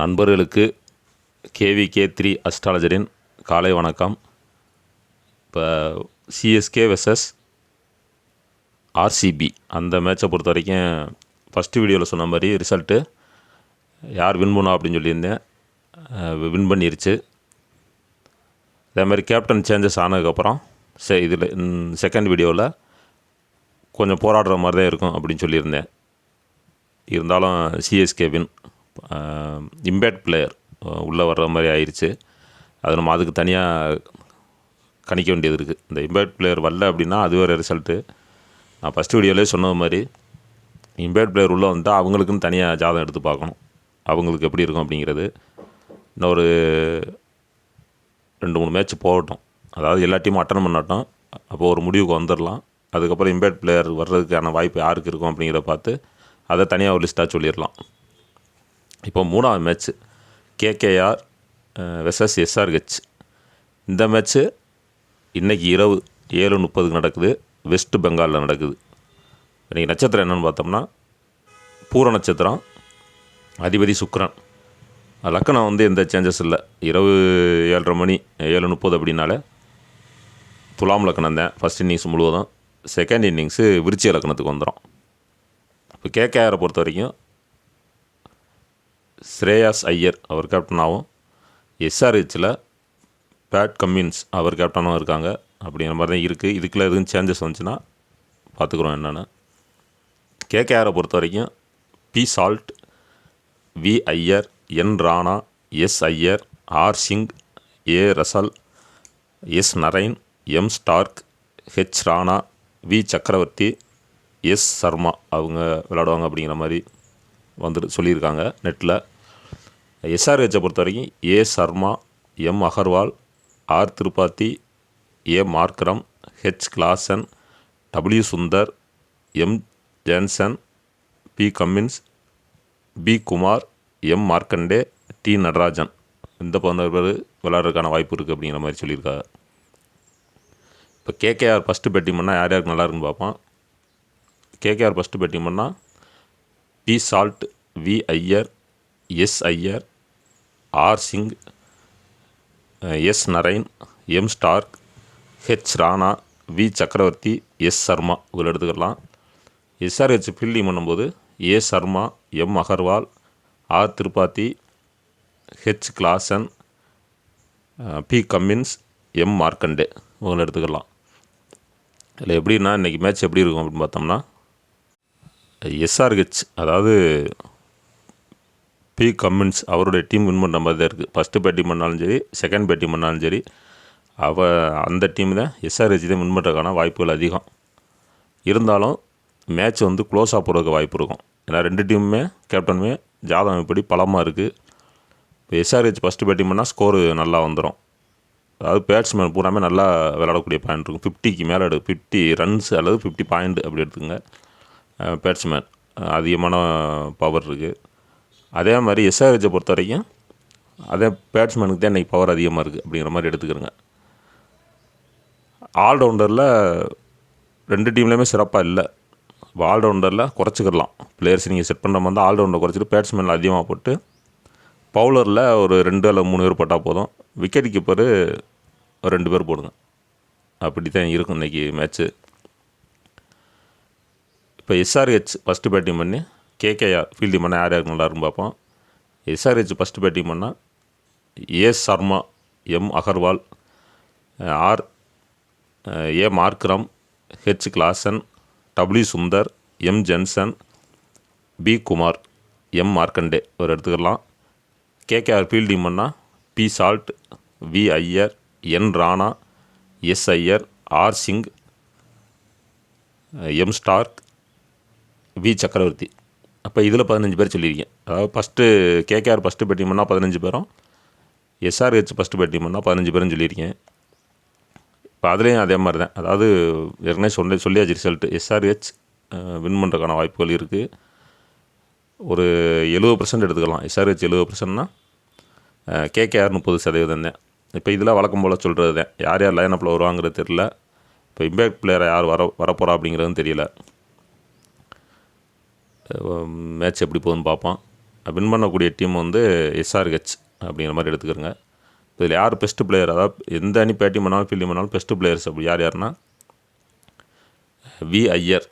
நண்பர்களுக்கு KVK three அஸ்ட்ராலஜரின் காலை வணக்கம். இப்போ சிஎஸ்கே வெர்சஸ் ஆர்சிபி அந்த மேட்சை பொறுத்த வரைக்கும் ஃபஸ்ட்டு வீடியோவில் சொன்ன மாதிரி ரிசல்ட்டு யார் வின் பண்ணா அப்படின்னு சொல்லியிருந்தேன். வின் பண்ணிருச்சு. அதே மாதிரி கேப்டன் சேஞ்சஸ் ஆனதுக்கப்புறம் சே இதில் செகண்ட் வீடியோவில் கொஞ்சம் போராடுற மாதிரி தான் இருக்கும் அப்படின்னு சொல்லியிருந்தேன். இருந்தாலும் சிஎஸ்கே வின் இம்பேக்ட் பிளேயர் உள்ளே வர்ற மாதிரி ஆயிடுச்சு அது நம்ம அதுக்கு தனியாக கணிக்க வேண்டியது இருக்குது இந்த இம்பேக்ட் பிளேயர் வரல அப்படின்னா அது வேறு ரிசல்ட்டு நான் ஃபஸ்ட் வீடியோலேயே சொன்னது மாதிரி இம்பேக்ட் பிளேயர் உள்ளே வந்தால் அவங்களுக்குன்னு தனியாக ஜாதகம் எடுத்து பார்க்கணும். அவங்களுக்கு எப்படி இருக்கும் அப்படிங்கிறது. இன்னொரு ரெண்டு மூணு மேட்ச் போகட்டும். அதாவது எல்லா டீமும் அட்டன் பண்ணட்டும். அப்போ ஒரு முடிவுக்கு வந்துடலாம் அதுக்கப்புறம் இம்பேக்ட் பிளேயர் வர்றதுக்கான வாய்ப்பு யாருக்கு இருக்கும் அப்படிங்கிறத பார்த்து அதை தனியாக ஒரு லிஸ்ட்டாக சொல்லிடலாம். இப்போ மூணாவது மேட்ச்சு கேகேஆர் வெசஸ் எஸ்ஆர்ஹெச் இந்த மேட்ச்சு இன்றைக்கி இரவு ஏழு முப்பதுக்கு நடக்குது. வெஸ்ட் பெங்காலில் நடக்குது. இன்றைக்கி நட்சத்திரம் என்னென்னு பார்த்தோம்னா பூர நட்சத்திரம் அதிபதி சுக்ரன். லக்கணம் வந்து எந்த சேஞ்சஸ் இல்லை. இரவு ஏழரை மணி ஏழு முப்பது அப்படின்னால துலாம் லக்கணம் தான். ஃபஸ்ட் இன்னிங்ஸ் முழுவதும். செகண்ட் இன்னிங்ஸு விருச்சிய லக்கணத்துக்கு வந்துடும் இப்போ கேகேஆரை பொறுத்த வரைக்கும் ஸ்ரேயாஸ் ஐயர் அவர் கேப்டனாகவும் எஸ்ஆர்ஹெச்சில் பேட் கம்மின்ஸ் அவர் கேப்டனாகவும் இருக்காங்க. அப்படிங்கிற மாதிரி தான் இருக்குது இதுக்குள்ள எதுவும் சேஞ்சஸ் வந்துச்சுன்னா பார்த்துக்குறோம் என்னென்னு. கேகேஆரை பொறுத்த வரைக்கும் P Salt V Iyer N Rana S Iyer R Singh A Russell S Narine M Starc H Rana V Chakravarthy S Sharma அவங்க விளாடுவாங்க அப்படிங்கிற மாதிரி வந்துட்டு சொல்லியிருக்காங்க நெட்டில் எஸ்ஆர்ஹெச்சை பொறுத்த வரைக்கும் A Sharma M Agarwal R Tripathi A Markram H Klaasen W Sundar M Jansen P Cummins B Kumar M Markande T Natarajan. இந்த பதினோரு பேர் விளையாடுறதுக்கான வாய்ப்பு இருக்குது அப்படிங்கிற மாதிரி சொல்லியிருக்காங்க இப்போ கேகேஆர் ஃபஸ்ட்டு பேட்டிங் பண்ணால் யார் யாருக்கு நல்லா இருக்குன்னு பார்ப்போம். கேகேஆர் ஃபஸ்ட்டு பேட்டிங் பண்ணால் P Salt V Iyer S Iyer R Singh S Narine M Starc H Rana V Chakravarthy S Sharma இவங்களை எடுத்துக்கலாம். எஸ்ஆர்ஹெச் ஃபீல்டிங் பண்ணும்போது A Sharma M Agarwal R Tripathi H Klaasen P Cummins M Markande இவங்களை எடுத்துக்கலாம். இதில் எப்படின்னா இன்றைக்கி match எப்படி இருக்கும் அப்படின்னு பார்த்தோம்னா எஸ்ஆர்ஹெச் அதாவது பி கம்மின்ஸ் அவருடைய டீம் வின் பண்ணுற மாதிரி தான் இருக்குது ஃபஸ்ட்டு பேட்டிங் பண்ணாலும் சரி செகண்ட் பேட்டிங் பண்ணாலும் சரி அவ அந்த டீம் தான் எஸ்ஆர்ஹெச் தான் வின் பண்ணுறதுக்கான வாய்ப்புகள் அதிகம். இருந்தாலும் மேட்ச் வந்து க்ளோஸாக போகிறதுக்கு வாய்ப்பு இருக்கும். ஏன்னா ரெண்டு டீமுமே கேப்டனுமே ஜாதகம் இப்படி பலமாக இருக்குது இப்போ எஸ்ஆர்ஹெச் ஃபஸ்ட்டு பேட்டிங் பண்ணால் ஸ்கோரு நல்லா வந்துடும் அதாவது பேட்ஸ்மேன் பூராமே நல்லா விளையாடக்கூடிய பாயிண்ட் இருக்கும். ஃபிஃப்டிக்கு மேலே எடு ஃபிஃப்டி ரன்ஸ் அல்லது ஃபிஃப்டி பாயிண்ட் அப்படி எடுத்துங்க பேட்ஸ்மேன் அதிகமான பவர் இருக்குது அதே மாதிரி எஸ்ஆர்ஹெச்சை பொறுத்த வரைக்கும் அதே பேட்ஸ்மேனுக்கு தான் இன்றைக்கி பவர் அதிகமாக இருக்குது அப்படிங்கிற மாதிரி எடுத்துக்கிறோங்க. ஆல்ரவுண்டரில் ரெண்டு டீம்லேயுமே சிறப்பாக இல்லை. இப்போ ஆல்ரவுண்டரில் குறைச்சிக்கிடலாம். பிளேயர்ஸ் நீங்கள் செட் பண்ணுற மாதிரி ஆல்ரவுண்டர் குறைச்சிட்டு பேட்ஸ்மேனில் அதிகமாக போட்டு பவுலரில் ஒரு ரெண்டு அல்ல மூணு பேர் போட்டால் போதும். விக்கெட் கீப்பரு ஒரு ரெண்டு பேர் போடுங்க. அப்படி தான் இருக்கும் இன்றைக்கி மேட்ச்சு இப்போ எஸ்ஆர்ஹெச் ஃபஸ்ட்டு பேட்டிங் பண்ணி கேகேஆர் ஃபீல்டிங் பண்ண யார் யாருக்கு நல்லா இருக்குன்னு பார்ப்போம். எஸ்ஆர்ஹெச் ஃபஸ்ட்டு பேட்டிங் பண்ணால் A Sharma M Agarwal R A Markram H Klaasen W Sundar M Jansen B Kumar M Markande. ஒரு எடுத்துக்கலாம். கேகேஆர் ஃபீல்டிங் பண்ணால் P Salt V Iyer N Rana S Iyer R Singh M Starc V Chakravarthy. அப்போ இதில் பதினஞ்சு பேர் சொல்லியிருக்கேன் அதாவது first KKR first batting பண்ணால் பதினஞ்சு பேரும் எஸ்ஆர்ஹெச் ஃபஸ்ட்டு பேட்டிங் பண்ணால் பதினஞ்சு பேரும் சொல்லியிருக்கேன் இப்போ அதுலேயும் அதே மாதிரி தான் அதாவது ஏற்கனவே சொல்லி சொல்லியாச்சு ரிசல்ட்டு எஸ்ஆர்ஹெச் வின் பண்ணுறதுக்கான வாய்ப்புகள் இருக்குது ஒரு எழுபது பர்சன்ட் எடுத்துக்கலாம். எஸ்ஆர்ஹெச் எழுபது பர்சன்ட்னா கேகேஆர் முப்பது சதவீதம் தான். இப்போ இதெல்லாம் வழக்கம் போல் சொல்கிறது தான் யார் யார் லைனப்பில் வருவாங்கிறது தெரில இப்போ இம்பேக்ட் பிளேயரை யார் வர வரப்போகிறா அப்படிங்கிறதும் தெரியல. மேட்ச் எப்படி போகுதுன்னு பார்ப்போம். வின் பண்ணக்கூடிய டீம் வந்து எஸ்ஆர்ஹெச் அப்படிங்கிற மாதிரி எடுத்துக்கிறோங்க இதில் யார் பெஸ்ட்டு பிளேயர் அதாவது எந்த அணி பேட்டிங் பண்ணாலும் ஃபீல்டிங் பண்ணாலும் பெஸ்ட்டு பிளேயர்ஸ் அப்படி யார் யாருன்னா? V Iyer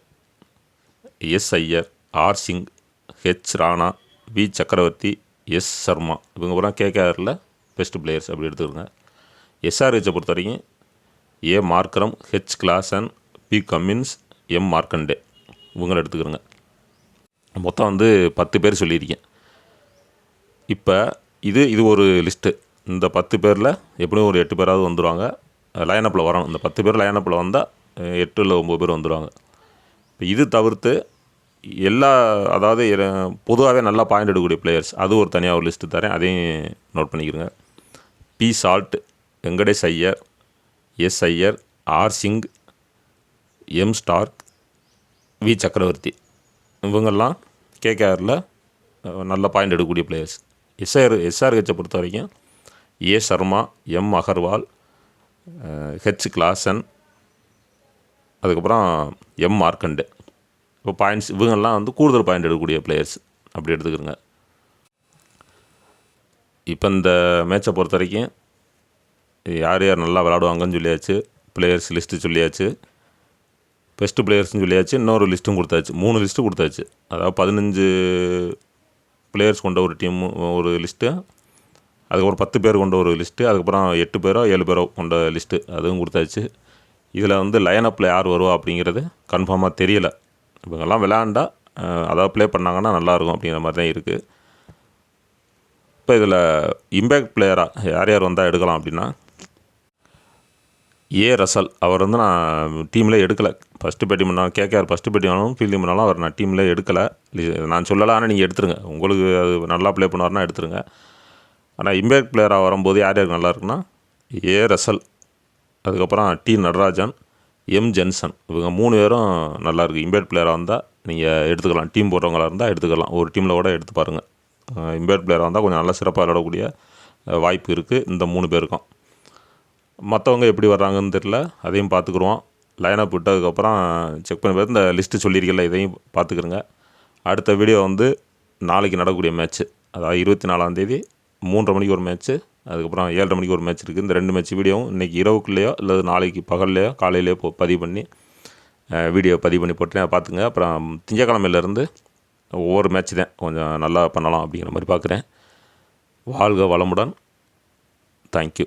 S Iyer R Singh H Rana V Chakravarthy S Sharma இவங்க பூரா கேகேஆரில் பெஸ்ட் பிளேயர்ஸ் அப்படி எடுத்துக்கோங்க. எஸ்ஆர்ஹெச்சை பொறுத்த வரைக்கும் A Markram H Klaasen P Cummins M Markande இவங்களை எடுத்துக்கிறோங்க மொத்தம் வந்து பத்து பேர் சொல்லியிருக்கேன். இப்போ இது இது ஒரு லிஸ்ட்டு இந்த பத்து பேரில் எப்படியும் ஒரு எட்டு பேராவது வந்துடுவாங்க லைனப்பில் வரணும். இந்த பத்து பேர் லைனப்பில் வந்தால் எட்டு இல்லை ஒம்பது பேர் வந்துடுவாங்க இப்போ இது தவிர்த்து எல்லா அதாவது பொதுவாகவே நல்லா பாயிண்ட் எடுக்கக்கூடிய பிளேயர்ஸ் அது ஒரு தனியாக ஒரு லிஸ்ட்டு தரேன். அதையும் note பண்ணிக்கிறங்க P Salt Venkatesh Iyer S Iyer R Singh M Starc V Chakravarthy. இவங்கெல்லாம் கேகேஆரில் நல்ல பாயிண்ட் எடுக்கக்கூடிய பிளேயர்ஸ் எஸ்ஆர் எஸ்ஆர்ஹெச்சை பொறுத்த வரைக்கும் A Sharma M Agarwal H Klaasen அதுக்கப்புறம் எம் மார்க்கண்டு இப்போ பாயிண்ட்ஸ் இவங்கெல்லாம் வந்து கூடுதல் பாயிண்ட் எடுக்கக்கூடிய பிளேயர்ஸ் அப்படி எடுத்துக்கிறோங்க. இப்போ இந்த மேட்சை பொறுத்த வரைக்கும் யார் யார் நல்லா விளாடுவாங்கன்னு சொல்லியாச்சு பிளேயர்ஸ் லிஸ்ட்டு சொல்லியாச்சு பெஸ்ட்டு பிளேயர்ஸ்னு சொல்லியாச்சு இன்னொரு லிஸ்ட்டும் கொடுத்தாச்சு. மூணு லிஸ்ட்டு கொடுத்தாச்சு. அதாவது பதினஞ்சு பிளேயர்ஸ் கொண்ட ஒரு டீம் ஒரு லிஸ்ட்டு அதுக்கப்புறம் பத்து பேர் கொண்ட ஒரு லிஸ்ட்டு அதுக்கப்புறம் எட்டு பேரோ ஏழு பேரோ கொண்ட லிஸ்ட்டு அதுவும் கொடுத்தாச்சு. இதில் வந்து லைனப்பில் யார் வருவா அப்படிங்கிறது கன்ஃபார்மாக தெரியலை. இவங்கெல்லாம் விளாண்டா அதாவது ப்ளே பண்ணாங்கன்னா நல்லாயிருக்கும் அப்படிங்கிற மாதிரி தான் இருக்குது இப்போ இதில் இம்பேக்ட் பிளேயராக யார் யார் வந்தால் எடுக்கலாம் அப்படின்னா ஏ ரசல். அவர் வந்து நான் டீமில் எடுக்கலை. ஃபஸ்ட்டு பேட்டிங் பண்ணாலும் கேகேஆர் ஃபஸ்ட்டு பேட்டிங் ஆனாலும் ஃபீல்டிங் பண்ணாலும் அவர் நான் டீமில் எடுக்கலை. நான் சொல்லலை ஆனால் நீங்கள் எடுத்துருங்க. உங்களுக்கு அது நல்லா ப்ளே பண்ணுவார்னா எடுத்துருங்க. ஆனால் இம்பேக்ட் பிளேயராக வரும்போது யார் யாருக்கு நல்லா இருக்குன்னா ஏ ரசல். அதுக்கப்புறம் டி நடராஜன் எம் ஜென்சன். இவங்க மூணு பேரும் நல்லாயிருக்கு இம்பேட் இம்பேக்ட் பிளேயராக வந்தால் நீங்கள் எடுத்துக்கலாம். டீம் போடுறவங்களா இருந்தால் எடுத்துக்கலாம். ஒரு டீமில் கூட எடுத்து பாருங்கள் இம்பேக்ட் பிளேயராக வந்தால் கொஞ்சம் நல்லா சிறப்பாக விளையாடக்கூடிய வாய்ப்பு இருக்குது இந்த மூணு பேருக்கும். மற்றவங்க எப்படி வர்றாங்கன்னு தெரில அதையும் பார்த்துக்குருவோம். லைனப் விட்டதுக்கப்புறம் செக் பண்ணி பார்த்து இந்த லிஸ்ட்டு சொல்லியிருக்கல இதையும் பார்த்துக்குறங்க அடுத்த வீடியோ வந்து நாளைக்கு நடக்கக்கூடிய மேட்ச்சு அதாவது இருபத்தி நாலாந்தேதி மூன்றரை மணிக்கு ஒரு மேட்ச்சு அதுக்கப்புறம் ஏழரை மணிக்கு ஒரு மேட்ச் இருக்குது இந்த ரெண்டு மேட்ச் வீடியோவும் இன்றைக்கி இரவுக்குள்ளேயோ இல்லை நாளைக்கு பகல்லையோ காலையிலேயோ போ பதிவு பண்ணி வீடியோ பதிவு பண்ணி போட்டு பார்த்துங்க அப்புறம் திங்கக்கிழமையிலேருந்து ஒவ்வொரு மேட்ச் தான் கொஞ்சம் நல்லா பண்ணலாம் அப்படிங்கிற மாதிரி பார்க்குறேன். வாழ்க வளமுடன். தேங்க்யூ